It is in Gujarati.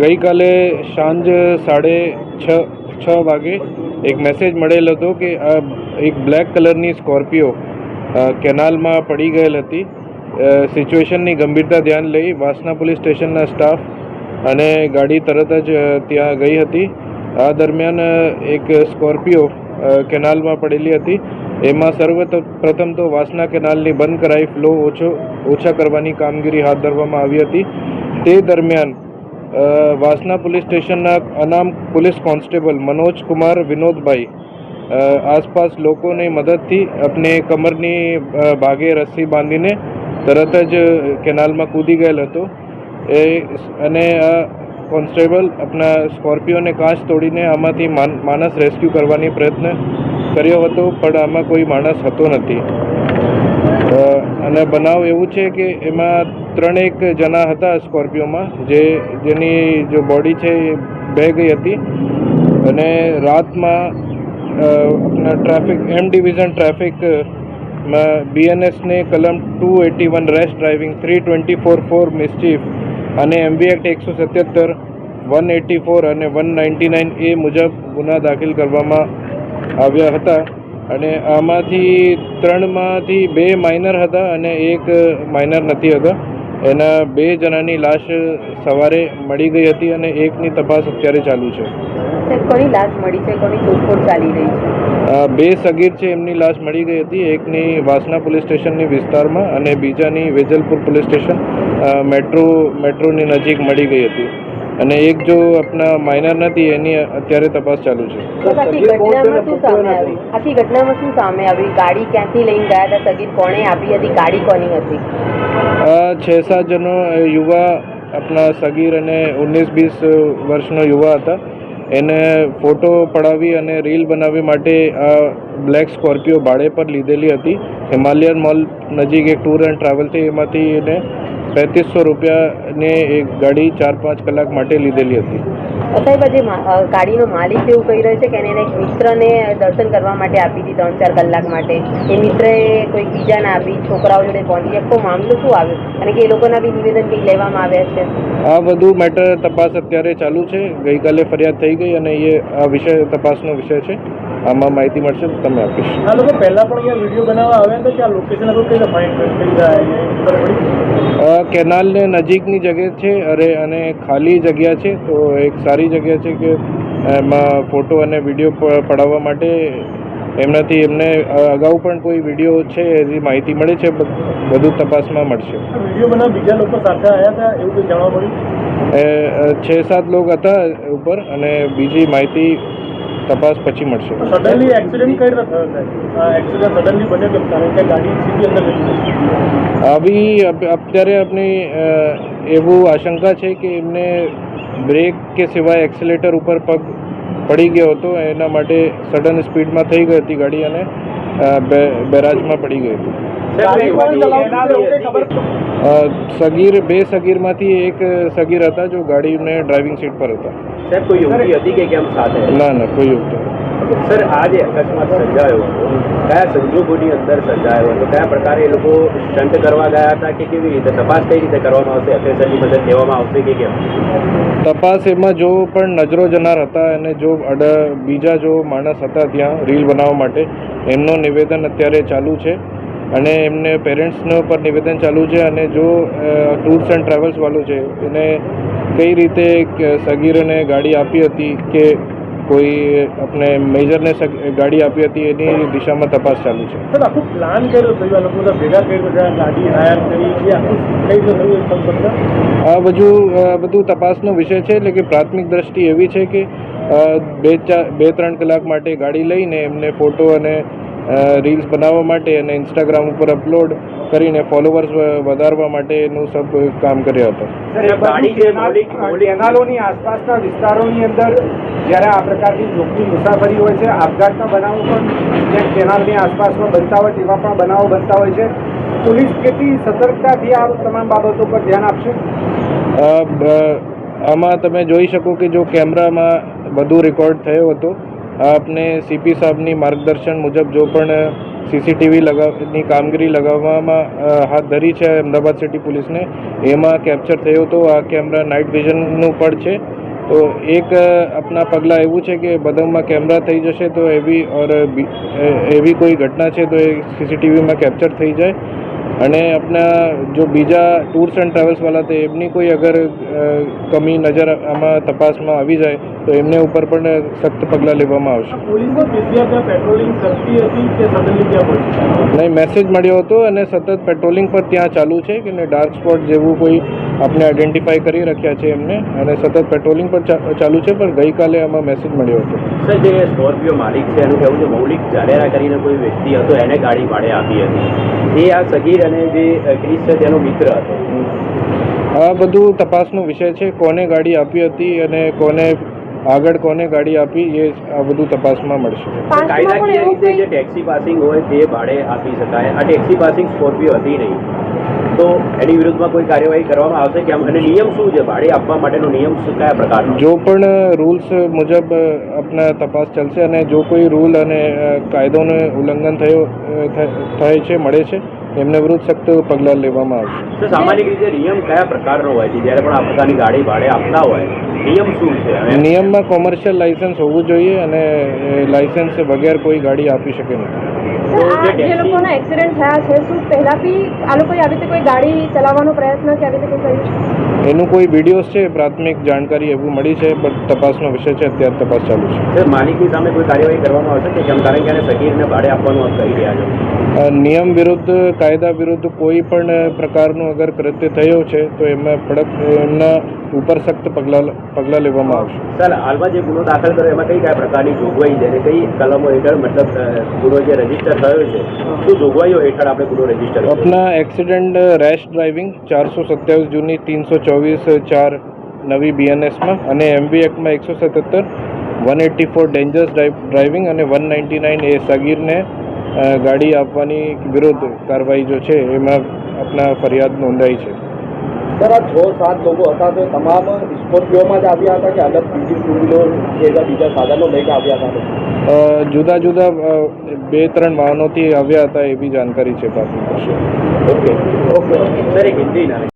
ગઈકાલે સાંજ સાડે છ છ વાગે એક મેસેજ મળેલ હતો કે આ એક બ્લેક કલરની સ્કોર્પિયો કેનાલમાં પડી ગયેલ હતી. સિચ્યુએશનની ગંભીરતા ધ્યાન લઈ વાસના પોલીસ સ્ટેશનના સ્ટાફ અને ગાડી તરત જ ત્યાં ગઈ હતી. આ દરમિયાન એક સ્કોર્પિયો કેનાલમાં પડેલી હતી. એમાં સર્વપ્રથમ તો વાસના કેનાલની બંધ કરાઈ ફ્લો ઓછો, ઓછા કરવાની કામગીરી હાથ ધરવામાં આવી હતી. તે દરમિયાન વાસના પોલીસ સ્ટેશનના અનામ પોલીસ કોન્સ્ટેબલ મનોજ કુમાર, વિનોદભાઈ આસપાસ લોકોની મદદથી આપણે કમરની ભાગે રસ્સી બાંધીને તરત જ કેનાલમાં કૂદી ગયેલ હતો. એ, અને કોન્સ્ટેબલ આપણા સ્કોર્પિયોને કાચ તોડીને આમાંથી માનસ રેસ્ક્યુ કરવાની પ્રયત્ન કર્યો હતો, પણ આમાં કોઈ માણસ હતો નથી. અને બનાવ એવું છે કે એમાં ત્રણેક જણા હતા સ્કોર્પિયોમાં, જે, જેની જો બોડી છે એ બે ગઈ હતી. અને રાતમાં આપણા ટ્રાફિક, એમ ડિવિઝન ટ્રાફિકમાં બીએનએસને કલમ two eighty one rash driving, three twenty four four mischief અને એમબી એક્ટ એકસો સત્યોતેર, વન એટી ફોર અને વન નાઇન્ટી નાઇન એ મુજબ ગુના દાખલ કરવામાં આવ્યા હતા અને આમાંથી ત્રણમાંથી બે માઇનર હતા અને એક માઇનર નથી હતા. એના બે જણાની લાશ સવારે મળી ગઈ હતી અને એકની તપાસ અત્યારે ચાલુ છે. કોની લાશ મળી છે? કોની શોધખોળ ચાલી રહી છે? બે સગીર છે એમની લાશ મળી ગઈ હતી. એકની વાસના પોલીસ સ્ટેશનની વિસ્તારમાં અને બીજાની વેજલપુર પોલીસ સ્ટેશન મેટ્રો મેટ્રોની નજીક મળી ગઈ હતી. અને એક જો આપણા માઇનર નથી એની અત્યારે તપાસ ચાલુ છે. આખી ઘટનામાં શું સામે આવ્યું ગાડી ક્યાંથી લઈને ગયા હતા? સગીર કોણે આપી હતી? ગાડી કોની હતી? છ સાત જણો યુવા આપણા સગીર અને ઓગણીસ વીસ વર્ષનો યુવા હતા. એને ફોટો પડાવી અને રીલ બનાવવી માટે આ બ્લેક સ્કોર્પિયો ભાડે પર લીધેલી હતી. હિમાલયન મોલ નજીક એક ટૂર એન્ડ ટ્રાવેલથી એમાંથી એને પેંત્રીસો રૂપિયાની એક ગાડી ચાર પાંચ કલાક માટે લીધેલી હતી સાહેબ આજે ગાડીનો માલિક એવું કહી રહ્યો છે કે એને એક મિત્રને દર્શન કરવા માટે આપી હતી ત્રણ ચાર કલાક માટે. એ મિત્રએ કોઈ બીજાને આપી છોકરાઓ જોડે પહોંચી. આખો મામલો શું આવ્યો? અને કે એ લોકોના બી નિવેદન કંઈક લેવામાં આવ્યા છે? આ બધું મેટર તપાસ અત્યારે ચાલુ છે. ગઈકાલે ફરિયાદ થઈ ગઈ અને એ આ વિષય તપાસનો વિષય છે. આમાં માહિતી મળશે તો તમે આપીશ. આ લોકો પહેલાં પણ અહીંયા વીડિયો બનાવવા આવ્યા હતા કે આ લોકેશન આપણે કઈ કેનાલને નજીકની જગ્યા છે અરે અને ખાલી જગ્યા છે તો એક સારી જગ્યા છે કે એમાં ફોટો અને વીડિયો પડાવવા માટે એમનાથી એમને અગાઉ પણ કોઈ વીડિયો છે એની માહિતી મળી છે? બધું તપાસમાં મળશે. બીજા લોકો સાથે આવ્યા હતા? એવું કંઈ જાણવા મળ્યું? છ સાત લોક હતા ઉપર અને બીજી માહિતી તપાસ પછી મળશે. સડનલી એક્સિડન્ટ કઈ રીતે થયો સાહેબ? એક્સિડન્ટ સડનલી બન્યો કેમ? કારણ કે ગાડી સીધી અંદર લઈ આવી અત્યારે આપણી અ, એવું આશંકા છે કે એમને બ્રેક કે સિવાય એક્સિલેટર ઉપર પગ પડી ગયો હતો એના માટે સડન સ્પીડમાં થઈ ગઈ હતી ગાડી અને બેરાજમાં પડી ગઈ હતી. સગીર બે સગીરમાંથી એક સગીર હતા જો ગાડીને ડ્રાઇવિંગ સીટ પર હતા. કોઈ યુવતી હતી કે કેમ સાથે? ના ના કોઈ યુક્ત સર આ જે અકસ્માત સર્જાયો કયા સંજોગોની અંદર સર્જાયો હતો? કયા પ્રકારે એ લોકો સ્ટન્ટ કરવા ગયા હતા કે કેવી રીતે? તપાસ કઈ રીતે કરવામાં આવશે? એફએસએલની મદદ લેવામાં આવશે કે કેમ? તપાસ એમાં જો પણ નજરો જનાર હતા અને જો બીજા જો માણસ હતા ત્યાં રીલ બનાવવા માટે, એમનું નિવેદન અત્યારે ચાલુ છે. અને એમને પેરેન્ટ્સનો પર નિવેદન ચાલુ છે અને જો ટૂર્સ એન્ડ ટ્રાવેલ્સ વાળું છે, એને કઈ રીતે સગીરને ગાડી આપી હતી કે કોઈ આપણે મેજરને ગાડી આપી હતી એની દિશામાં તપાસ ચાલુ છે. સર આખું પ્લાન કર્યો થયું આ લોકો ભેગા કરી ગાડી હાયર કરી કઈ થયું આ બધું બધું તપાસનો વિષય છે એટલે કે પ્રાથમિક દ્રષ્ટિ એવી છે કે બે ચાર બે ત્રણ કલાક માટે ગાડી લઈને એમને ફોટો અને રીલ્સ બનાવવા માટે અને ઇન્સ્ટાગ્રામ ઉપર અપલોડ કરીને ફોલોવર્સ વધારવા માટેનું સબ કામ કર્યા હતા. ગાડી જે મૌલિક મૌલિક કેનાલોની આસપાસના વિસ્તારોની અંદર જ્યારે આ પ્રકારની જોખમી મુસાફરી હોય છે, આપઘાતના બનાવો પણ જે કેનાલની આસપાસમાં બનતા હોય, તેવા પણ બનાવો બનતા હોય છે. પોલીસ કેટલી સતર્કતાથી આ તમામ બાબતો પર ધ્યાન આપશે? આમાં તમે જોઈ શકો કે જો કેમેરામાં બધું રેકોર્ડ થયો હતો, આપને સીપી સાહેબની માર્ગદર્શન મુજબ જો પણ સીસીટીવી લગાવની કામગીરી લગાવવામાં હાથ ધરી છે અમદાવાદ સિટી પોલીસને, એમાં કેપ્ચર થયો હતો આ કેમેરા નાઇટ વિઝનનું પણ છે. તો એક આપના પગલાં એવું છે કે બધામાં કેમેરા થઈ જશે તો એવી ઓર એવી કોઈ ઘટના છે તો એ સીસીટીવીમાં કેપ્ચર થઈ જાય. અને આપણા જો બીજા ટૂર્સ એન્ડ ટ્રાવેલ્સવાળા તે એમની કોઈ અગર કમી નજર આમાં તપાસમાં આવી જાય તો એમને ઉપર પણ સખ્ત પગલાં લેવામાં આવશે. નહીં મેસેજ મળ્યો હતો અને સતત પેટ્રોલિંગ પર ત્યાં ચાલુ છે કે ડાર્ક સ્પોટ જેવું કોઈ આપણે આઈડેન્ટિફાઈ કરી રાખ્યા છે એમને અને સતત પેટ્રોલિંગ પર ચાલુ છે પણ ગઈકાલે આમાં મેસેજ મળ્યો હતો. સર જે સ્કોર્પિયો માલિક છે એનું કહેવું છે મૌલિક જાડેરા કરીને કોઈ વ્યક્તિ હતો એને ગાડી ભાડે આપી હતી. એ આ સગીર અને જે ક્રિસ છે તેનો મિત્ર હતો. આ બધું તપાસનો વિષય છે કોને ગાડી આપી હતી અને કોને આગળ કોને ગાડી આપી એ આ બધું તપાસમાં મળશે. કાયદાકીય રીતે જે ટેક્સી પાસિંગ હોય તે ભાડે આપી શકાય. આ ટેક્સી પાસિંગ સ્કોર્પિયો હતી નહીં. તો એની વિરુદ્ધમાં કોઈ કાર્યવાહી કરવામાં આવશે કે અને નિયમ શું છે? ભાડે આપવા માટેનો નિયમ શું કયા પ્રકારનો? જો પણ રૂલ્સ મુજબ આપના તપાસ ચાલશે અને જો કોઈ રૂલ અને કાયદોને ઉલ્લંઘન થયો થાય છે મળે છે એમને વિરુદ્ધ સખ્ત પગલાં લેવામાં આવશે. તો સામાન્ય રીતે નિયમ કયા પ્રકારનો હોય છે? જ્યારે પણ આ પ્રકારની ગાડી ભાડે આપતા હોય નિયમ શું છે? નિયમમાં કોમર્શિયલ લાઇસન્સ હોવું જોઈએ અને લાયસન્સ લાઇસન્સ વગેરે કોઈ ગાડી આપી શકે નહીં. જે આ જે taxi- લોકોના એક્સિડન્ટ થયા છે શું પહેલા બી આ લોકોએ આવી રીતે કોઈ ગાડી ચલાવવાનો પ્રયત્ન કે આવી રીતે કંઈ કર્યું એનું કોઈ વિડીયોઝ છે પ્રાથમિક જાણકારી એવું મળી છે પણ તપાસનો વિષય છે અત્યારે તપાસ ચાલુ છે. માલિકની સામે કોઈ કાર્યવાહી કરવામાં આવશે કે કેમ કારણ કે એને સગીરને ભાડે આપવાનું આપ કહી રહ્યા છે? નિયમ વિરુદ્ધ કાયદા વિરુદ્ધ કોઈ પણ પ્રકારનું અગર કૃત્ય થયો છે તો એમાં કડક એમના ઉપર સખ્ત પગલાં પગલાં લેવામાં આવશે. સર હાલમાં જે ગુનો દાખલ કર્યો એમાં કઈ કયા પ્રકારની જોગવાઈ છે? કઈ કલમો હેઠળ મતલબ ગુનો જે રજિસ્ટર થયો છે શું જોગવાઈઓ હેઠળ આપણે ગુનો રજિસ્ટર આપના એક્સિડન્ટ રેશ ડ્રાઇવિંગ ચારસો સત્યાવીસ જૂની તીનસો ચોવીસ ચાર નવી બીએનએસમાં અને એમવી એક્ટમાં એકસો સત્તર one eighty four dangerous driving અને વન નાઇન્ટી નાઇન એ સગીરને ગાડી આપવાની વિરુદ્ધ કાર્યવાહી જો છે એમાં આપના ફરિયાદ નોંધાઈ છે. સર આ છ સાત લોકો હતા તો તમામ સ્કોર્પિયોમાં જ આવ્યા હતા કે અલગ બીજી ટુ વ્હીલર કે બીજા સાધનો લઈને આવ્યા હતા જુદા જુદા બે ત્રણ વાહનોથી આવ્યા હતા એવી જાણકારી છે બાકી ઓકે ઓકે સર એક હિન્દી